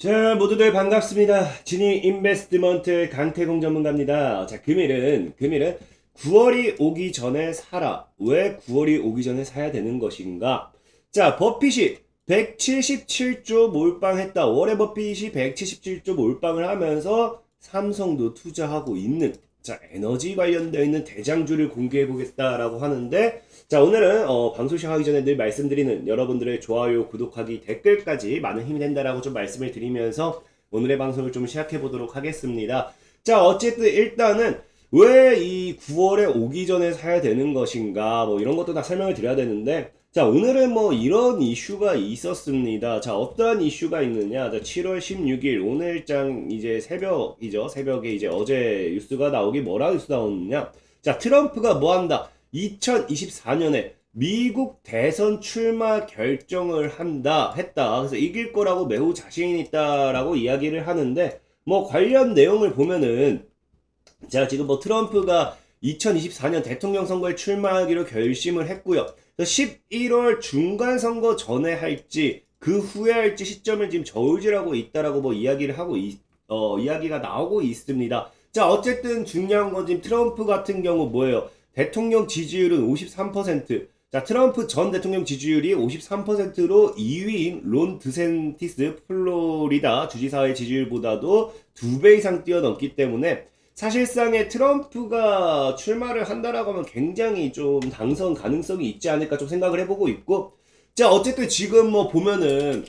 자, 모두들 반갑습니다. 지니 인베스트먼트 강태공 전문가입니다. 자, 금일은, 금일은 9월이 오기 전에 사라. 왜 9월이 오기 전에 사야 되는 것인가? 자, 버핏이 177조 몰빵했다. 월에 버핏이 177조 몰빵을 하면서 삼성도 투자하고 있는, 자, 에너지 관련되어 있는 대장주를 공개해 보겠다라고 하는데, 자, 오늘은 어, 방송 시작하기 전에 늘 말씀드리는 여러분들의 좋아요, 구독하기, 댓글까지 많은 힘이 된다라고 좀 말씀을 드리면서 오늘의 방송을 좀 시작해 보도록 하겠습니다. 자, 어쨌든 일단은 왜 이 9월에 오기 전에 사야 되는 것인가, 뭐 이런 것도 다 설명을 드려야 되는데, 자, 오늘은 뭐 이런 이슈가 있었습니다. 자, 어떠한 이슈가 있느냐. 자, 7월 16일, 오늘장 이제 새벽이죠. 새벽에 이제 어제 뉴스가 나오기 뭐라 뉴스 나오느냐. 자, 트럼프가 뭐 한다. 2024년에 미국 대선 출마 결정을 한다 했다. 그래서 이길 거라고 매우 자신 있다라고 이야기를 하는데 뭐 관련 내용을 보면은 제가 지금 뭐 트럼프가 2024년 대통령 선거에 출마하기로 결심을 했고요. 11월 중간 선거 전에 할지 그 후에 할지 시점을 지금 저울질하고 있다라고 뭐 이야기를 하고 있, 어, 이야기가 나오고 있습니다. 자, 어쨌든 중요한 건 지금 트럼프 같은 경우 뭐예요? 대통령 지지율은 53%. 자, 트럼프 전 대통령 지지율이 53%로 2위인 론 드센티스 플로리다 주지사의 지지율보다도 두 배 이상 뛰어넘기 때문에 사실상의 트럼프가 출마를 한다라고 하면 굉장히 좀 당선 가능성이 있지 않을까 좀 생각을 해보고 있고 자, 어쨌든 지금 뭐 보면은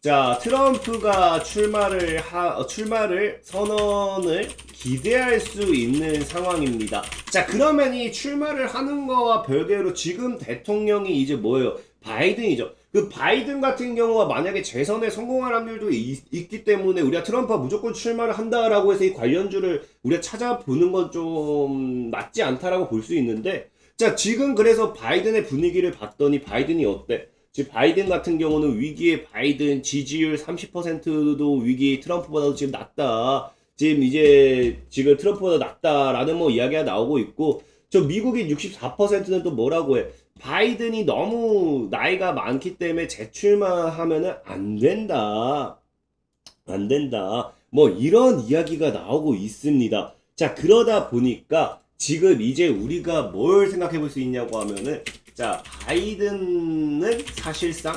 자, 트럼프가 출마를 하, 어, 출마를 선언을 기대할 수 있는 상황입니다. 자, 그러면 이 출마를 하는 거와 별개로 지금 대통령이 이제 뭐예요? 바이든이죠. 그 바이든 같은 경우가 만약에 재선에 성공할 확률도 있, 기 때문에 우리가 트럼프가 무조건 출마를 한다라고 해서 이 관련주를 우리가 찾아보는 건 좀 맞지 않다라고 볼 수 있는데 자, 지금 그래서 바이든의 분위기를 봤더니 바이든이 어때? 지금 바이든 같은 경우는 위기에 바이든 지지율 30%도 위기 트럼프보다도 지금 낮다. 지금 이제 지금 트럼프보다 낮다라는 뭐 이야기가 나오고 있고 저 미국인 64%는 또 뭐라고 해? 바이든이 너무 나이가 많기 때문에 재출마하면은 안 된다. 안 된다. 뭐 이런 이야기가 나오고 있습니다. 자, 그러다 보니까 지금 이제 우리가 뭘 생각해 볼 수 있냐고 하면은 자, 바이든은 사실상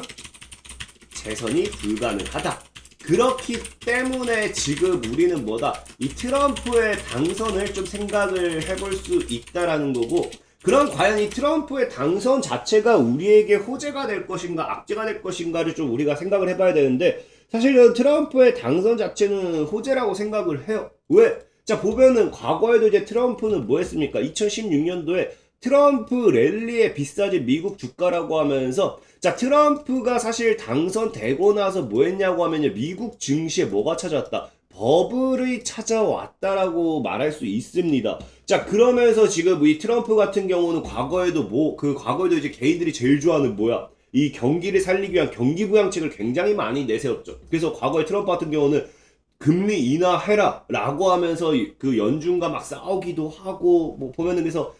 재선이 불가능하다. 그렇기 때문에 지금 우리는 뭐다? 이 트럼프의 당선을 좀 생각을 해볼 수 있다라는 거고, 그럼 과연 이 트럼프의 당선 자체가 우리에게 호재가 될 것인가, 악재가 될 것인가를 좀 우리가 생각을 해봐야 되는데, 사실은 트럼프의 당선 자체는 호재라고 생각을 해요. 왜? 자, 보면은 과거에도 이제 트럼프는 뭐 했습니까? 2016년도에 트럼프 랠리에 비싸진 미국 주가라고 하면서 자 트럼프가 사실 당선되고 나서 뭐 했냐고 하면요 미국 증시에 뭐가 찾아왔다 버블이 찾아왔다라고 말할 수 있습니다. 자 그러면서 지금 이 트럼프 같은 경우는 과거에도 뭐 그 과거에도 이제 개인들이 제일 좋아하는 뭐야 이 경기를 살리기 위한 경기 부양책을 굉장히 많이 내세웠죠. 그래서 과거에 트럼프 같은 경우는 금리 인하해라 라고 하면서 그 연준과 막 싸우기도 하고 뭐 보면은 그래서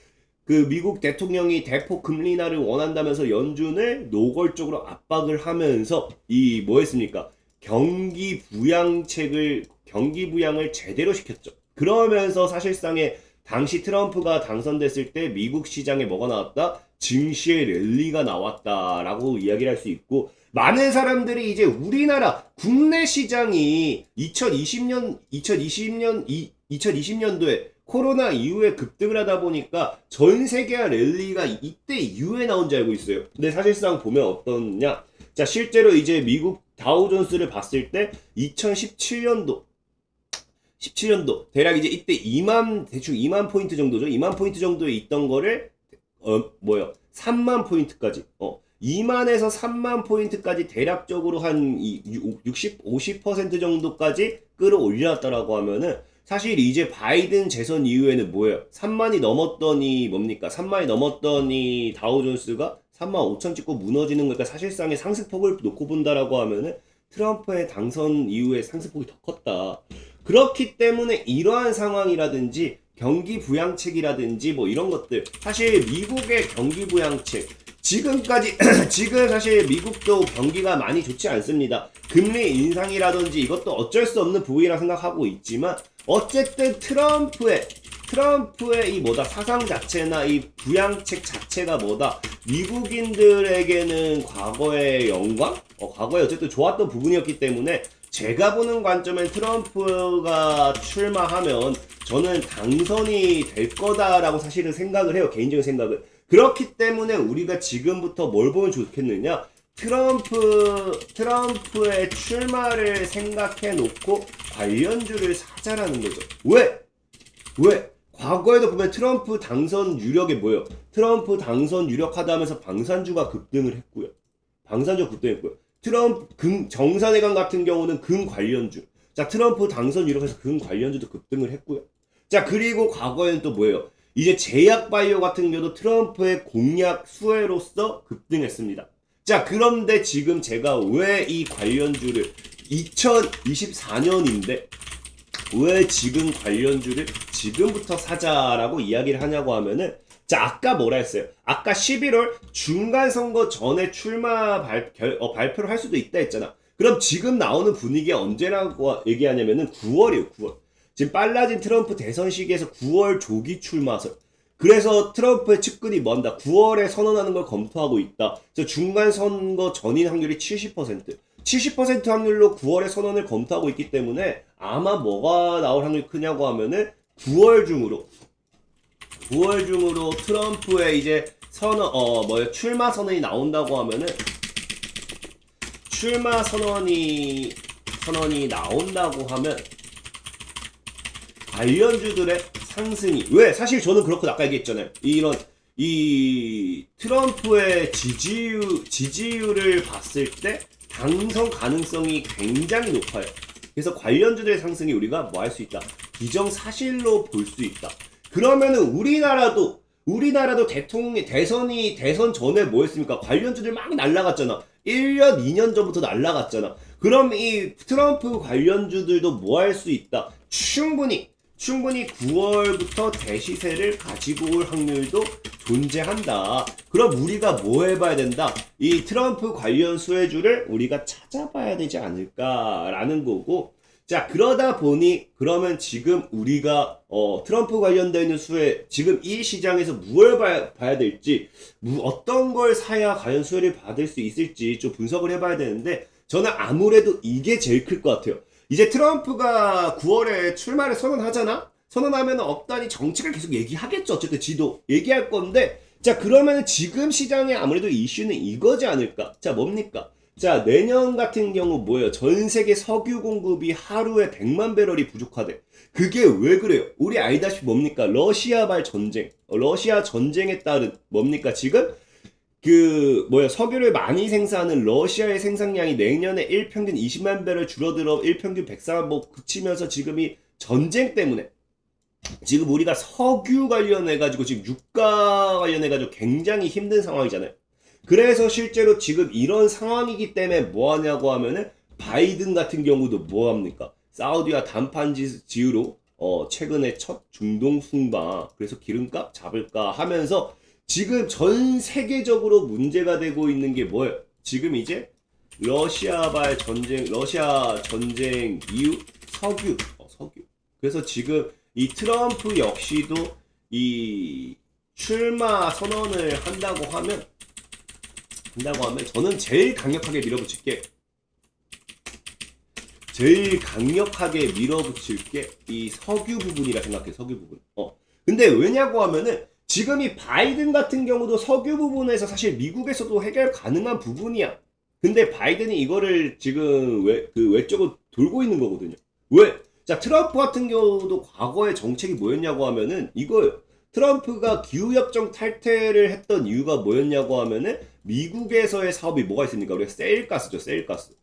그 미국 대통령이 대폭 금리 인하를 원한다면서 연준을 노골적으로 압박을 하면서 이 뭐했습니까? 경기 부양책을 경기 부양을 제대로 시켰죠. 그러면서 사실상의 당시 트럼프가 당선됐을 때 미국 시장에 뭐가 나왔다? 증시의 랠리가 나왔다라고 이야기를 할 수 있고 많은 사람들이 이제 우리나라 국내 시장이 2020년 2020년 이 2020년도에 코로나 이후에 급등을 하다 보니까 전 세계화 랠리가 이때 이후에 나온 줄 알고 있어요. 근데 사실상 보면 어떠냐? 자, 실제로 이제 미국 다우존스를 봤을 때 2017년도 17년도 대략 이제 이때 2만 대충 2만 포인트 정도죠. 2만 포인트 정도에 있던 거를 어 뭐요? 3만 포인트까지 어 2만에서 3만 포인트까지 대략적으로 한 60, 50% 정도까지 끌어올렸다라고 하면은 사실 이제 바이든 재선 이후에는 뭐예요? 3만이 넘었더니 뭡니까? 3만이 넘었더니 다우존스가 3만 5천 찍고 무너지는 거니까 사실상의 상승폭을 놓고 본다라고 하면은 트럼프의 당선 이후에 상승폭이 더 컸다. 그렇기 때문에 이러한 상황이라든지 경기 부양책이라든지 뭐 이런 것들 사실 미국의 경기 부양책 지금까지 지금 사실 미국도 경기가 많이 좋지 않습니다. 금리 인상이라든지 이것도 어쩔 수 없는 부분이라 생각하고 있지만 어쨌든 트럼프의 트럼프의 이 뭐다 사상 자체나 이 부양책 자체가 뭐다 미국인들에게는 과거의 영광, 어, 과거에 어쨌든 좋았던 부분이었기 때문에 제가 보는 관점엔 트럼프가 출마하면 저는 당선이 될 거다라고 사실은 생각을 해요 개인적인 생각을. 그렇기 때문에 우리가 지금부터 뭘 보면 좋겠느냐 트럼프 트럼프의 출마를 생각해 놓고 관련주를 사자라는 거죠 왜 왜? 과거에도 보면 트럼프 당선 유력이 뭐예요? 트럼프 당선 유력하다 하면서 방산주가 급등을 했고요. 방산주가 급등했고요. 트럼프 금, 정산회관 같은 경우는 금 관련주. 자, 트럼프 당선 유력해서 금 관련주도 급등을 했고요. 자, 그리고 과거에는 또 뭐예요? 이제 제약 바이오 같은 경우도 트럼프의 공약 수혜로서 급등했습니다. 자, 그런데 지금 제가 왜 이 관련주를 2024년인데 왜 지금 관련주를 지금부터 사자라고 이야기를 하냐고 하면은 자 아까 뭐라 했어요? 아까 11월 중간 선거 전에 출마 발, 결, 어, 발표를 할 수도 있다 했잖아. 그럼 지금 나오는 분위기가 언제라고 얘기하냐면은 9월이에요. 9월. 지금 빨라진 트럼프 대선 시기에서 9월 조기 출마설. 그래서 트럼프의 측근이 뭔다. 9월에 선언하는 걸 검토하고 있다. 그래서 중간 선거 전인 확률이 70%. 70% 확률로 9월에 선언을 검토하고 있기 때문에 아마 뭐가 나올 확률이 크냐고 하면은 9월 중으로 9월 중으로 트럼프의 이제 선언 어 뭐야 출마 선언이 나온다고 하면은 출마 선언이 선언이 나온다고 하면 관련주들의 상승이 왜 사실 저는 그렇고 아까 얘기했잖아요 이런 이 트럼프의 지지율 지지율을 봤을 때 당선 가능성이 굉장히 높아요. 그래서 관련주들의 상승이 우리가 뭐 할 수 있다. 기정사실로 볼 수 있다. 그러면은 우리나라도 우리나라도 대통령 대선이 대선 전에 뭐 했습니까? 관련주들 막 날라갔잖아. 1년, 2년 전부터 날라갔잖아. 그럼 이 트럼프 관련주들도 뭐 할 수 있다. 충분히 충분히 9월부터 대시세를 가지고 올 확률도 존재한다. 그럼 우리가 뭐 해봐야 된다? 이 트럼프 관련 수혜주를 우리가 찾아봐야 되지 않을까라는 거고. 자, 그러다 보니, 그러면 지금 우리가, 어, 트럼프 관련되어 있는 수혜, 지금 이 시장에서 무엇을 봐야, 봐야 될지, 무, 어떤 걸 사야 과연 수혜를 받을 수 있을지 좀 분석을 해봐야 되는데, 저는 아무래도 이게 제일 클 것 같아요. 이제 트럼프가 9월에 출마를 선언하잖아? 선언하면 업단이 정책을 계속 얘기하겠죠. 어쨌든 지도 얘기할 건데 자 그러면 지금 시장에 아무래도 이슈는 이거지 않을까? 자 뭡니까? 자 내년 같은 경우 뭐예요? 전 세계 석유 공급이 하루에 100만 배럴이 부족하대. 그게 왜 그래요? 우리 알다시피 뭡니까? 러시아발 전쟁. 어, 러시아 전쟁에 따른 뭡니까? 지금 그 뭐야 석유를 많이 생산하는 러시아의 생산량이 내년에 1평균 20만 배럴 줄어들어 1평균 104만 뭐 그치면서 지금 이 전쟁 때문에 지금 우리가 석유 관련해 가지고 지금 유가 관련해 가지고 굉장히 힘든 상황이잖아요. 그래서 실제로 지금 이런 상황이기 때문에 뭐 하냐고 하면은 바이든 같은 경우도 뭐 합니까? 사우디와 단판 지- 지으로 어 최근에 첫 중동 순방 그래서 기름값 잡을까 하면서 지금 전 세계적으로 문제가 되고 있는 게 뭐예요? 지금 이제 러시아발 전쟁, 러시아 전쟁 이후 석유, 어, 석유. 그래서 지금 이 트럼프 역시도 이 출마 선언을 한다고 하면 한다고 하면 저는 제일 강력하게 밀어붙일 게 제일 강력하게 밀어붙일 게 이 석유 부분이라 생각해 석유 부분. 어. 근데 왜냐고 하면은 지금 이 바이든 같은 경우도 석유 부분에서 사실 미국에서도 해결 가능한 부분이야. 근데 바이든이 이거를 지금 외, 그 외적으로 돌고 있는 거거든요. 왜? 자, 트럼프 같은 경우도 과거의 정책이 뭐였냐고 하면은 이거예요. 트럼프가 기후협정 탈퇴를 했던 이유가 뭐였냐고 하면은 미국에서의 사업이 뭐가 있습니까? 우리가 세일가스죠, 세일가스.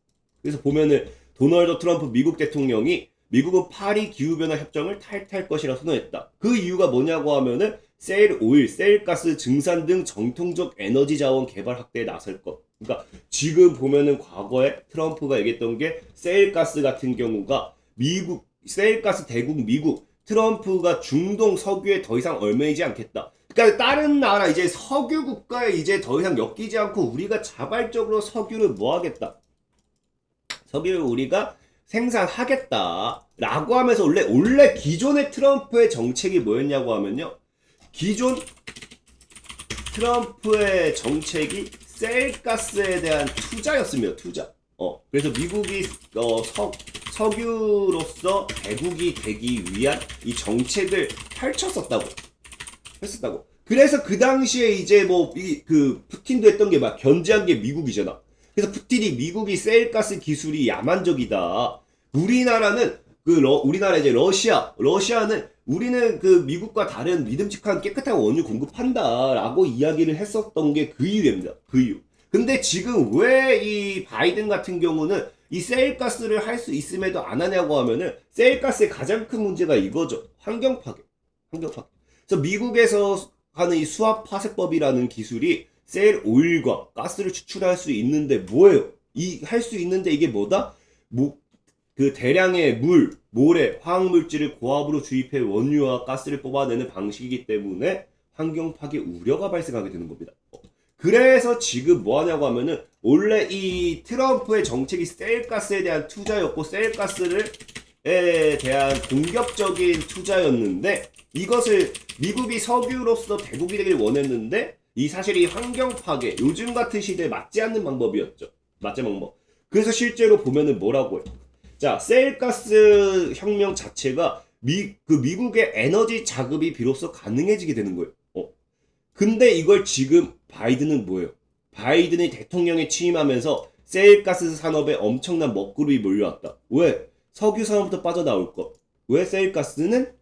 그래서 보면은 도널드 트럼프 미국 대통령이 미국은 파리 기후변화 협정을 탈퇴할 것이라 선언했다. 그 이유가 뭐냐고 하면은 세일 오일, 세일가스 증산 등 정통적 에너지 자원 개발 확대에 나설 것. 그러니까 지금 보면은 과거에 트럼프가 얘기했던 게 세일가스 같은 경우가 미국 세일가스 대국 미국 트럼프가 중동 석유에 더 이상 얽매이지 않겠다. 그러니까 다른 나라 이제 석유 국가에 이제 더 이상 엮이지 않고 우리가 자발적으로 석유를 뭐 하겠다. 석유를 우리가 생산하겠다라고 하면서 원래 원래 기존의 트럼프의 정책이 뭐였냐고 하면요. 기존 트럼프의 정책이 셀가스에 대한 투자였습니다. 투자. 어, 그래서 미국이 어, 석, 석유로서 대국이 되기 위한 이 정책을 펼쳤었다고. 했었다고. 그래서 그 당시에 이제 뭐, 이, 그, 푸틴도 했던 게 막 견제한 게 미국이잖아. 그래서 푸틴이 미국이 셀가스 기술이 야만적이다. 우리나라는 그 러, 우리나라 이제 러시아, 러시아는 우리는 그 미국과 다른 믿음직한 깨끗한 원유 공급한다라고 이야기를 했었던 게 그 이유입니다. 그 이유. 근데 지금 왜 이 바이든 같은 경우는 이 셀가스를 할 수 있음에도 안 하냐고 하면은 셀가스의 가장 큰 문제가 이거죠. 환경 파괴. 환경 파괴. 그래서 미국에서 하는 이 수압 파쇄법이라는 기술이 셀 오일과 가스를 추출할 수 있는데 뭐예요? 이 할 수 있는데 이게 뭐다? 뭐, 그 대량의 물, 모래, 화학물질을 고압으로 주입해 원유와 가스를 뽑아내는 방식이기 때문에 환경 파괴 우려가 발생하게 되는 겁니다. 어. 그래서 지금 뭐 하냐고 하면은 원래 이 트럼프의 정책이 셀가스에 대한 투자였고 셀가스를 에 대한 공격적인 투자였는데 이것을 미국이 석유로서 대국이 되길 원했는데 이 사실 이 환경 파괴 요즘 같은 시대에 맞지 않는 방법이었죠. 맞지 방법. 그래서 실제로 보면은 뭐라고 해요. 자, 셀가스 혁명 자체가 미, 그 미국의 에너지 자급이 비로소 가능해지게 되는 거예요. 어. 근데 이걸 지금 바이든은 뭐예요? 바이든이 대통령에 취임하면서 셀가스 산업에 엄청난 먹구름이 몰려왔다. 왜? 석유 산업부터 빠져나올 것. 왜 셀가스는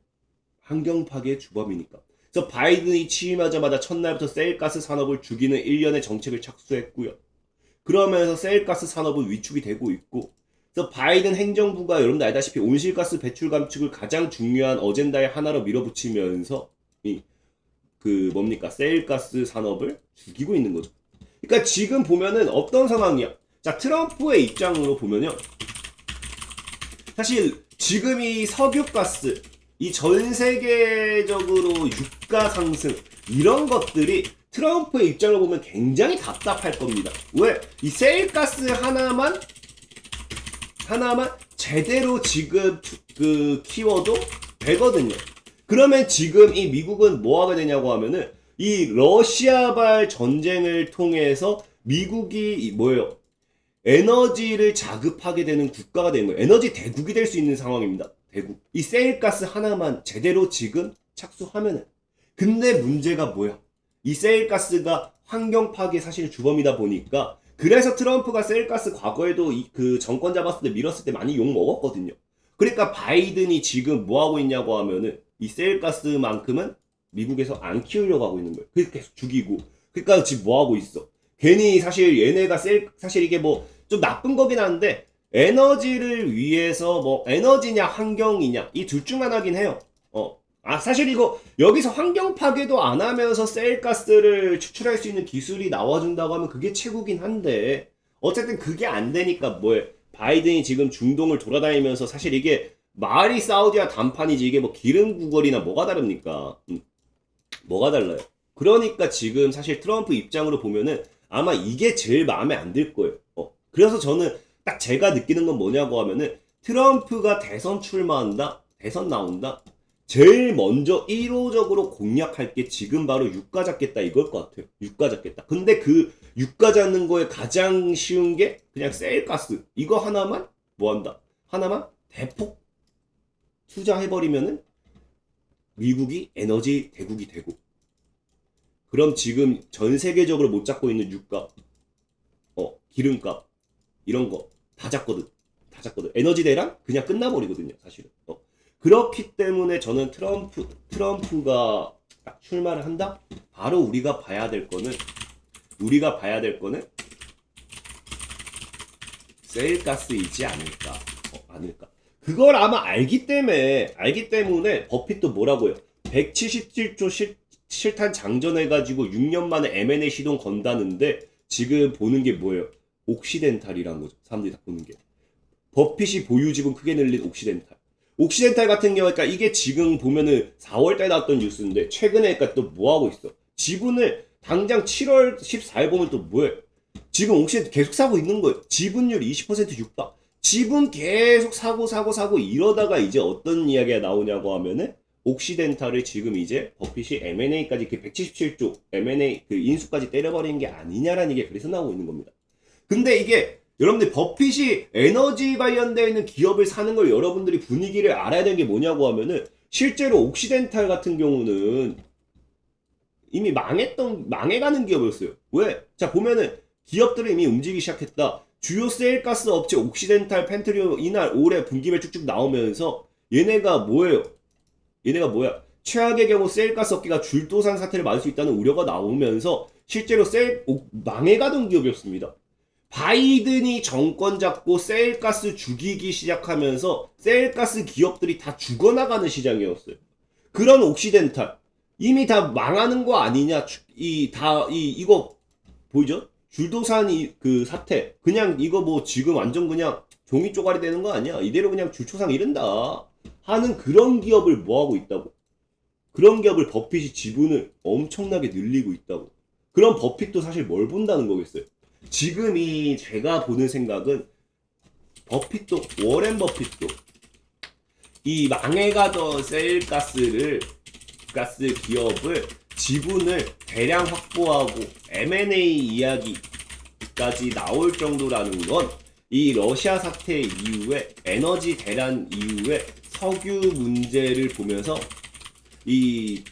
환경 파괴의 주범이니까. 그래서 바이든이 취임하자마자 첫날부터 셀가스 산업을 죽이는 일련의 정책을 착수했고요. 그러면서 셀가스 산업은 위축이 되고 있고 그래서 바이든 행정부가 여러분들 알다시피 온실가스 배출 감축을 가장 중요한 어젠다의 하나로 밀어붙이면서 이 그 뭡니까 셀가스 산업을 죽이고 있는 거죠. 그러니까 지금 보면은 어떤 상황이야? 자 트럼프의 입장으로 보면요. 사실 지금 이 석유가스 이 전 세계적으로 유가 상승 이런 것들이 트럼프의 입장을 보면 굉장히 답답할 겁니다. 왜? 이 셀가스 하나만 하나만 제대로 지금 투- 그 키워도 되거든요. 그러면 지금 이 미국은 뭐 하게 되냐고 하면은 이 러시아발 전쟁을 통해서 미국이 이 뭐예요? 에너지를 자급하게 되는 국가가 되는 거예요. 에너지 대국이 될 수 있는 상황입니다. 대국. 이 셀가스 하나만 제대로 지금 착수하면은. 근데 문제가 뭐야? 이 셀가스가 환경 파괴 사실 주범이다 보니까 그래서 트럼프가 셀가스 과거에도 이- 그 정권 잡았을 때 밀었을 때 많이 욕 먹었거든요. 그러니까 바이든이 지금 뭐 하고 있냐고 하면은 이 셀가스만큼은 미국에서 안 키우려고 하고 있는 거예요. 그래서 계속 죽이고. 그러니까 지금 뭐 하고 있어? 괜히 사실 얘네가 셀 사실 이게 뭐 좀 나쁜 거긴 한데 에너지를 위해서 뭐 에너지냐 환경이냐 이 둘 중 하나긴 해요. 어. 아 사실 이거 여기서 환경 파괴도 안 하면서 셀가스를 추출할 수 있는 기술이 나와준다고 하면 그게 최고긴 한데 어쨌든 그게 안 되니까 뭐해 바이든이 지금 중동을 돌아다니면서 사실 이게 말이 사우디와 단판이지 이게 뭐 기름 구걸이나 뭐가 다릅니까? 음, 뭐가 달라요? 그러니까 지금 사실 트럼프 입장으로 보면은 아마 이게 제일 마음에 안 들 거예요. 어, 그래서 저는 딱 제가 느끼는 건 뭐냐고 하면은 트럼프가 대선 출마한다, 대선 나온다. 제일 먼저 1호적으로 공략할 게 지금 바로 유가 잡겠다 이걸 것 같아요. 유가 잡겠다. 근데 그 유가 잡는 거에 가장 쉬운 게 그냥 셀가스 이거 하나만 뭐 한다. 하나만 대폭 투자해버리면은 미국이 에너지 대국이 되고 그럼 지금 전 세계적으로 못 잡고 있는 유가, 어 기름값 이런 거 다 잡거든, 다 잡거든. 에너지 대랑 그냥 끝나버리거든요, 사실은. 어. 그렇기 때문에 저는 트럼프 트럼프가 딱 출마를 한다. 바로 우리가 봐야 될 거는 우리가 봐야 될 거는 셀가스이지 않을까, 어, 않을까. 그걸 아마 알기 때문에 알기 때문에 버핏도 뭐라고요? 177조 실, 실탄 장전해가지고 6년 만에 M&A 시동 건다는데 지금 보는 게 뭐예요? 옥시덴탈이라는 거죠. 사람들이 다 보는 게. 버핏이 보유지분 크게 늘린 옥시덴탈. 옥시덴탈 같은 경우, 그러니까 이게 지금 보면은 4월달에 나왔던 뉴스인데, 최근에 그러니까 또 뭐 하고 있어? 지분을 당장 7월 14일 보면 또 뭐해? 지금 옥시덴 계속 사고 있는 거예요. 지분율 20% 육박. 지분 계속 사고 사고 사고 이러다가 이제 어떤 이야기가 나오냐고 하면은 옥시덴탈을 지금 이제 버핏이 M&A까지 그 177조 M&A 그 인수까지 때려버리는 게 아니냐라는 얘기가 그래서 나오고 있는 겁니다. 근데 이게 여러분들 버핏이 에너지 관련되어 있는 기업을 사는 걸 여러분들이 분위기를 알아야 되는 게 뭐냐고 하면은 실제로 옥시덴탈 같은 경우는 이미 망했던 망해가는 기업이었어요. 왜? 자 보면은 기업들이 이미 움직이기 시작했다. 주요 세일가스 업체 옥시덴탈 펜트리오 이날 올해 분기별 쭉쭉 나오면서 얘네가 뭐예요? 얘네가 뭐야? 최악의 경우 세일가스 업계가 줄도산 사태를 맞을 수 있다는 우려가 나오면서 실제로 세일 옥- 망해가던 기업이었습니다. 바이든이 정권 잡고 세일가스 죽이기 시작하면서 세일가스 기업들이 다 죽어나가는 시장이었어요. 그런 옥시덴탈 이미 다 망하는 거 아니냐? 이 다 이 이 거 보이죠? 줄도산 이, 그 사태 그냥 이거 뭐 지금 완전 그냥 종이 쪼가리 되는 거 아니야? 이대로 그냥 줄초상 이른다 하는 그런 기업을 뭐 하고 있다고? 그런 기업을 버핏이 지분을 엄청나게 늘리고 있다고. 그럼 버핏도 사실 뭘 본다는 거겠어요? 지금 이 제가 보는 생각은 버핏도 워렌 버핏도 이 망해가던 셀가스를 가스 기업을 지분을 대량 확보하고 M&A 이야기까지 나올 정도라는 건 이 러시아 사태 이후에 에너지 대란 이후에 석유 문제를 보면서 이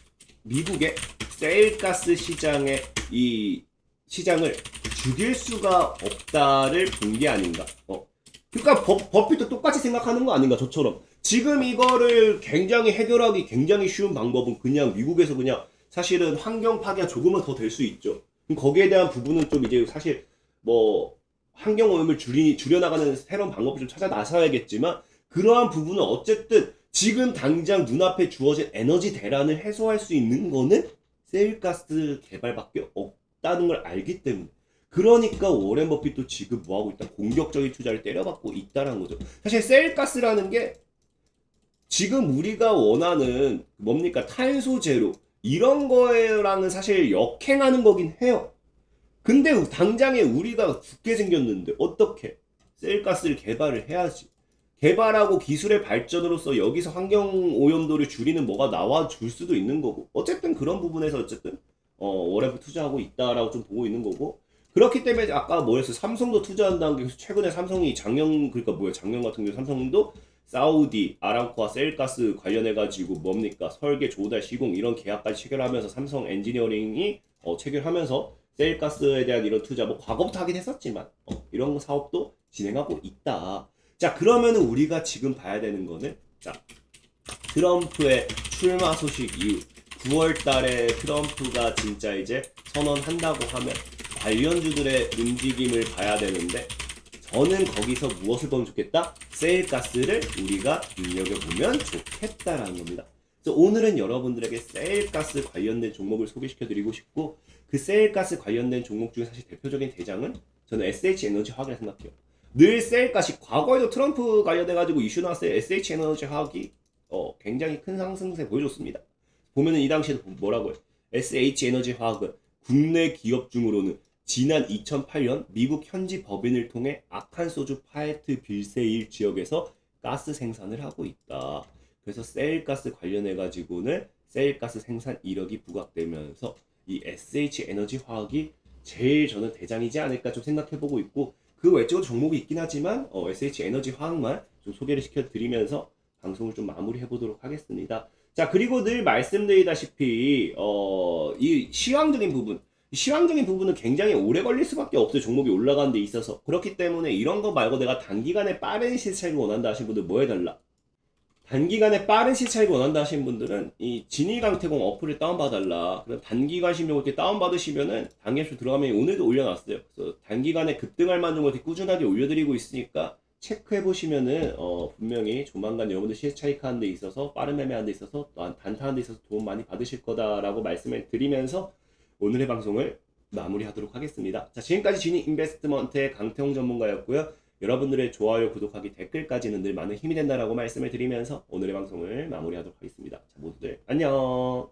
미국의 세일가스 시장의 이 시장을 죽일 수가 없다를 본 게 아닌가. 어. 그러니까 버, 버핏도 똑같이 생각하는 거 아닌가 저처럼. 지금 이거를 굉장히 해결하기 굉장히 쉬운 방법은 그냥 미국에서 그냥 사실은 환경 파괴가 조금은 더 될 수 있죠. 그럼 거기에 대한 부분은 좀 이제 사실 뭐 환경 오염을 줄이 줄여나가는 새로운 방법을 좀 찾아 나서야겠지만 그러한 부분은 어쨌든 지금 당장 눈앞에 주어진 에너지 대란을 해소할 수 있는 거는 세일가스 개발밖에 없다는 걸 알기 때문에 그러니까 워렌 버핏도 지금 뭐 하고 있다 공격적인 투자를 때려받고 있다라는 거죠. 사실 세일가스라는 게 지금 우리가 원하는 뭡니까 탄소 제로 이런 거랑은 사실 역행하는 거긴 해요. 근데 당장에 우리가 죽게 생겼는데 어떻게 셀가스를 개발을 해야지. 개발하고 기술의 발전으로서 여기서 환경 오염도를 줄이는 뭐가 나와 줄 수도 있는 거고. 어쨌든 그런 부분에서 어쨌든 어, 워렌프 투자하고 있다라고 좀 보고 있는 거고. 그렇기 때문에 아까 뭐였어? 삼성도 투자한다는 게 최근에 삼성이 작년 그러니까 뭐야? 작년 같은 경우 삼성도 사우디 아람코와 셀가스 관련해 가지고 뭡니까? 설계 조달 시공 이런 계약까지 체결하면서 삼성 엔지니어링이 어, 체결하면서 셀가스에 대한 이런 투자 뭐 과거부터 하긴 했었지만 어, 이런 사업도 진행하고 있다. 자 그러면은 우리가 지금 봐야 되는 거는 자 트럼프의 출마 소식 이후 9월달에 트럼프가 진짜 이제 선언한다고 하면 관련주들의 움직임을 봐야 되는데 저는 거기서 무엇을 보면 좋겠다? 세일가스를 우리가 눈여겨보면 좋겠다라는 겁니다. 그래서 오늘은 여러분들에게 세일가스 관련된 종목을 소개시켜 드리고 싶고 그 세일가스 관련된 종목 중에 사실 대표적인 대장은 저는 SH 에너지 화학이라 생각해요. 늘 세일가스 과거에도 트럼프 관련해가지고 이슈 나왔을 때 SH 에너지 화학이 어, 굉장히 큰 상승세 보여줬습니다. 보면은 이 당시에도 뭐라고 해요? SH 에너지 화학은 국내 기업 중으로는 지난 2008년 미국 현지 법인을 통해 악한 소주 파이트 빌세일 지역에서 가스 생산을 하고 있다. 그래서 세일가스 관련해 가지고는 세일가스 생산 이력이 부각되면서 이 SH 에너지 화학이 제일 저는 대장이지 않을까 좀 생각해 보고 있고 그 외적으로 종목이 있긴 하지만 어, SH 에너지 화학만 좀 소개를 시켜 드리면서 방송을 좀 마무리해 보도록 하겠습니다. 자 그리고 늘 말씀드리다시피 어, 이 시황적인 부분 시황적인 부분은 굉장히 오래 걸릴 수밖에 없어요. 종목이 올라가는 데 있어서. 그렇기 때문에 이런 거 말고 내가 단기간에 빠른 시차익을 원한다 하신 분들 뭐 해달라? 단기간에 빠른 시차익을 원한다 하신 분들은 이 진일강태공 어플을 다운받아달라. 그럼 단기간 신용 이렇게 다운받으시면은 단계수 들어가면 오늘도 올려놨어요. 그래서 단기간에 급등할 만한 걸 이렇게 꾸준하게 올려드리고 있으니까 체크해 보시면은 어 분명히 조만간 여러분들 시차익 하는 데 있어서 빠른 매매하는 데 있어서 또한 단타하는 데 있어서 도움 많이 받으실 거다라고 말씀을 드리면서 오늘의 방송을 마무리하도록 하겠습니다. 자, 지금까지 지니 인베스트먼트의 강태홍 전문가였고요. 여러분들의 좋아요, 구독하기, 댓글까지는 늘 많은 힘이 된다라고 말씀을 드리면서 오늘의 방송을 마무리하도록 하겠습니다. 자, 모두들 안녕.